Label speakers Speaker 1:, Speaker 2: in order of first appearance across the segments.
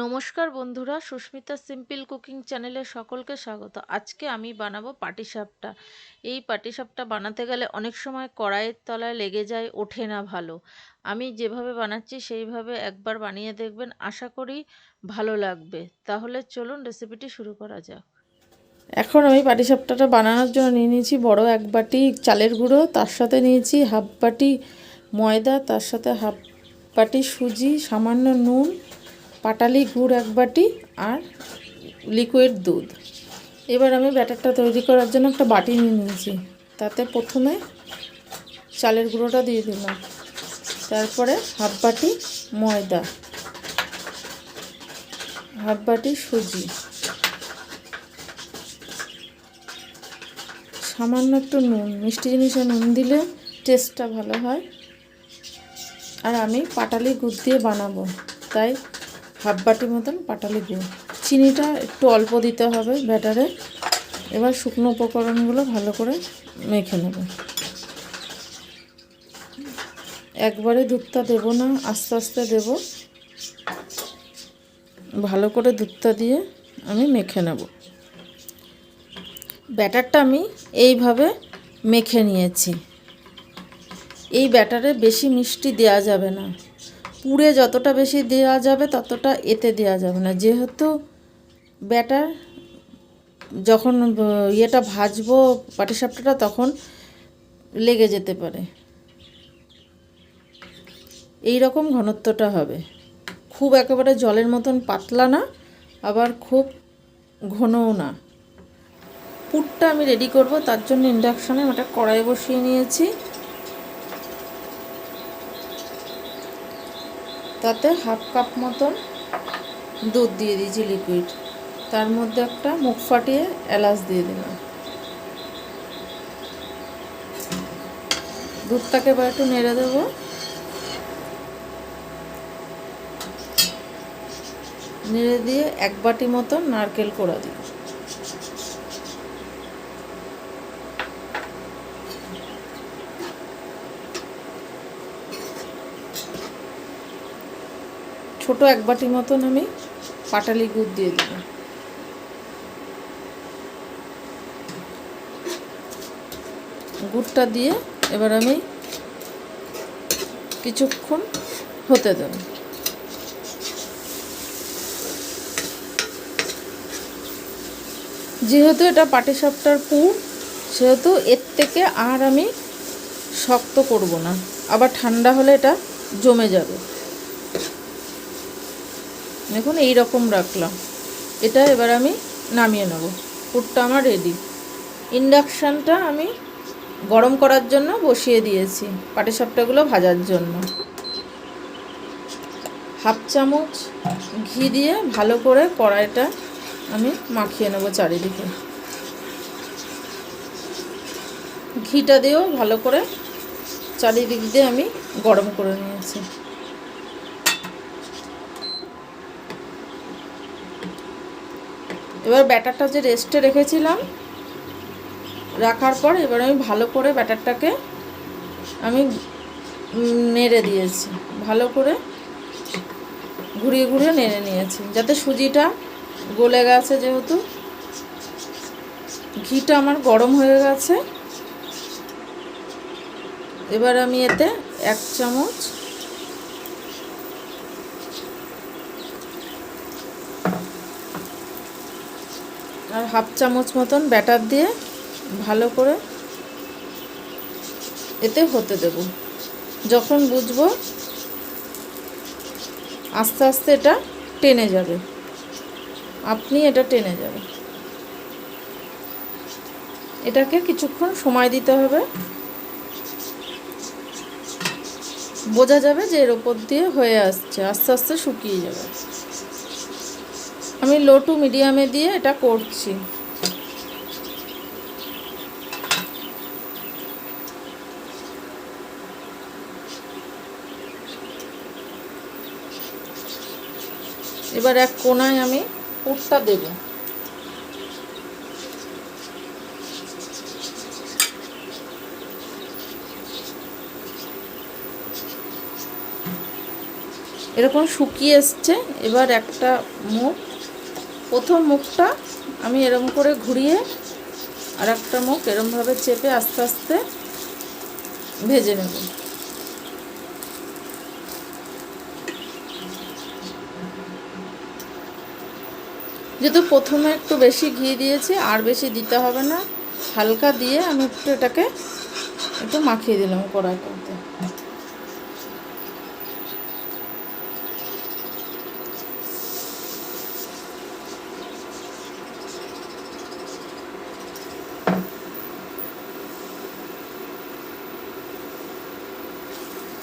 Speaker 1: নমস্কার বন্ধুরা, Susmita simple cooking চ্যানেলে সকলকে স্বাগত। আজকে আমি বানাবো পাটিসাপটা। এই পাটিসাপটা বানাতে গেলে অনেক সময় কড়াইয়ের তলায় লেগে যায়, ওঠে না ভালো। আমি যেভাবে বানাচ্ছি সেইভাবে একবার বানিয়ে দেখবেন, আশা করি ভালো লাগবে। তাহলে চলুন রেসিপিটি শুরু করা যাক।
Speaker 2: এখন আমি পাটিসাপটাটা বানানোর জন্য নিয়ে নিয়েছি বড় এক বাটি চালের গুঁড়ো, তার সাথে নিয়েছি হাফ বাটি ময়দা, তার সাথে হাফ বাটি সুজি, সামান্য নুন পাটালি, গুড় এক বাটি আর লিকুইড দুধ। এবার আমি ব্যাটারটা তৈরি করার জন্য একটা বাটি নিয়ে নিয়েছি। তাতে প্রথমে চালের গুঁড়োটা দিয়ে দিলাম। তারপরে হাফ বাটি ময়দা, হাফ বাটি সুজি। সামান্য একটু নুন, মিষ্টি জিনিসে নুন দিলে টেস্টটা ভালো হয়। আর আমি পাটালি, গুড় দিয়ে বানাবো। তাই হাফ বাটি মতন পাটালি গুড় চিনিটা একটু অল্প দিতে হবে ব্যাটারে। এবার শুকনো উপকরণগুলো ভালো করে মেখে নেব। একবারে দুধটা দেবো না, আস্তে আস্তে দেব। ভালো করে দুধটা দিয়ে আমি মেখে নেব। ব্যাটারটা আমি এইভাবে মেখে নিয়েছি। এই ব্যাটারে বেশি মিষ্টি দেওয়া যাবে না। পুড়ে যতটা বেশি দেওয়া যাবে ততটা এতে দেওয়া যাবে না। যেহেতু ব্যাটার যখন ইয়েটা ভাজবো, পাটিসাপটাটা, তখন লেগে যেতে পারে। এই রকম ঘনত্বটা হবে। খুব একেবারে জলের মতন পাতলা না, আবার খুব ঘনও না। পুরটা আমি রেডি করব, তার জন্য ইন্ডাকশানে ওটা কড়াই বসিয়ে নিয়েছি। তাতে হাফ কাপ মতন দুধ দিয়ে দিয়েছি লিকুইড তার মধ্যে একটা মুখ ফাটিয়ে এলাচ দিয়ে দিলাম। দুধটাকে এবার একটু নেড়ে দেবো। নেড়ে দিয়ে এক বাটি মতন নারকেল কোড়া দিই ছোট এক বাটি মতন আমি পাটালি গুড় দিয়ে দেব। গুড়টা দিয়ে এবার আমি কিছুক্ষণ হতে দেব। যেহেতু এটা পাটিসাপটার পুর, সেহেতু এর থেকে আর আমি শক্ত করব না। আবার ঠান্ডা হলে এটা জমে যাবে। দেখুন, এই রকম রাখলাম। এটা এবার আমি নামিয়ে নেব। পুরটা আমার রেডি ইন্ডাকশানটা আমি গরম করার জন্য বসিয়ে দিয়েছি পাটিসাপটাগুলো ভাজার জন্য। হাফ চামচ ঘি দিয়ে ভালো করে কড়াইটা আমি মাখিয়ে নেব চারিদিকে। ঘিটা দিয়েও ভালো করে চারিদিক দিয়ে আমি গরম করে নিয়েছি। এবার ব্যাটারটা যে রেস্টে রেখেছিলাম, রাখার পর এবার আমি ভালো করে ব্যাটারটাকে আমি নেড়ে দিয়েছি। ভালো করে ঘুরিয়ে ঘুরিয়ে নেড়ে নিয়েছি। যাতে সুজিটা গলে গেছে যেহেতু। ঘিটা আমার গরম হয়ে গেছে। এবার আমি এতে এক চামচ আর হাফ চামচ মতন ব্যাটার দিয়ে ভালো করে এতে হতে দেব। যখন বুঝব আস্তে আস্তে এটা টেনে যাবে। আপনি এটা টেনে যাবে। এটাকে কিছুক্ষণ সময় দিতে হবে। বোঝা যাবে যে এর ওপর দিয়ে হয়ে আসছে, আস্তে আস্তে শুকিয়ে যাবে। আমি লো টু মিডিয়ামে দিয়ে এটা করছি। এবার এক কোনায় আমি পুরটা দেবো। এরকম শুকিয়ে এসছে, এবার একটা মুখ প্রথম মুখটা আমি এরম করে ঘুরিয়ে আর একটা মুখ এরমভাবে চেপে আস্তে আস্তে ভেজে নেব। যেহেতু প্রথমে একটু বেশি ঘি দিয়েছি, আর বেশি দিতে হবে না। হালকা দিয়ে আমি একটু এটাকে একটু মাখিয়ে দিলাম কড়াইটাতে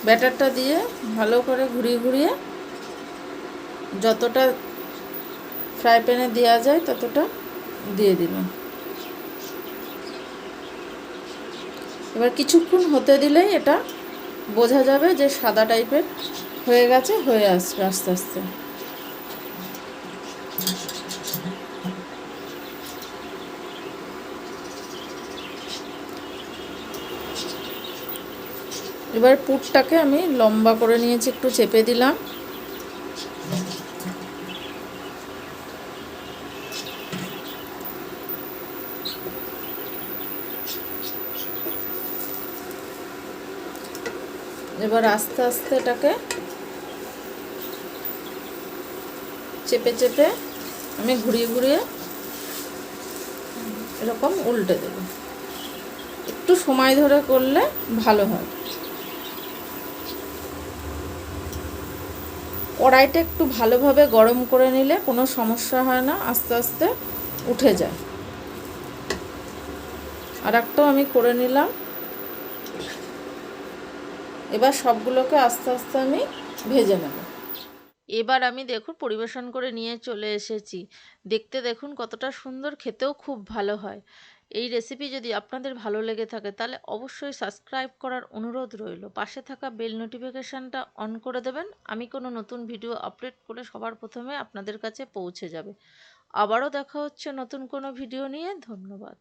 Speaker 2: ব্যাটারটা দিয়ে ভালো করে ঘুরিয়ে ঘুরিয়ে যতটা ফ্রাই প্যানে দেওয়া যায় ততটা দিয়ে দিলাম। এবার কিছুক্ষণ হতে দিলেই এটা বোঝা যাবে যে সাদা টাইপের হয়ে গেছে, হয়ে আসবে আস্তে আস্তে। এবার পুরটাকে আমি লম্বা করে নিয়েছি, একটু চেপে দিলাম। এবার আস্তে আস্তে এটাকে চেপে চেপে আমি ঘুরিয়ে ঘুরিয়ে এরকম উল্টে দেব। একটু সময় ধরে করলে ভালো হয়। কড়াইটা একটু ভালোভাবে গরম করে নিলে কোনো সমস্যা হয় না, আস্তে আস্তে উঠে যায়। আর একটাও আমি করে নিলাম। এবার সবগুলোকে আস্তে আস্তে আমি ভেজে নেব।
Speaker 1: এবার আমি দেখুন পরিবেশন করে নিয়ে চলে এসেছি। দেখতে দেখুন কতটা সুন্দর, খেতেও খুব ভালো হয়। এই রেসিপি যদি আপনাদের ভালো লেগে থাকে, তাহলে অবশ্যই সাবস্ক্রাইব করার অনুরোধ রইল। পাশে থাকা বেল নোটিফিকেশানটা অন করে দেবেন। আমি কোনো নতুন ভিডিও আপলোড করে সবার প্রথমে আপনাদের কাছে পৌঁছে যাবে। আবারও দেখা হচ্ছে নতুন কোনো ভিডিও নিয়ে। ধন্যবাদ।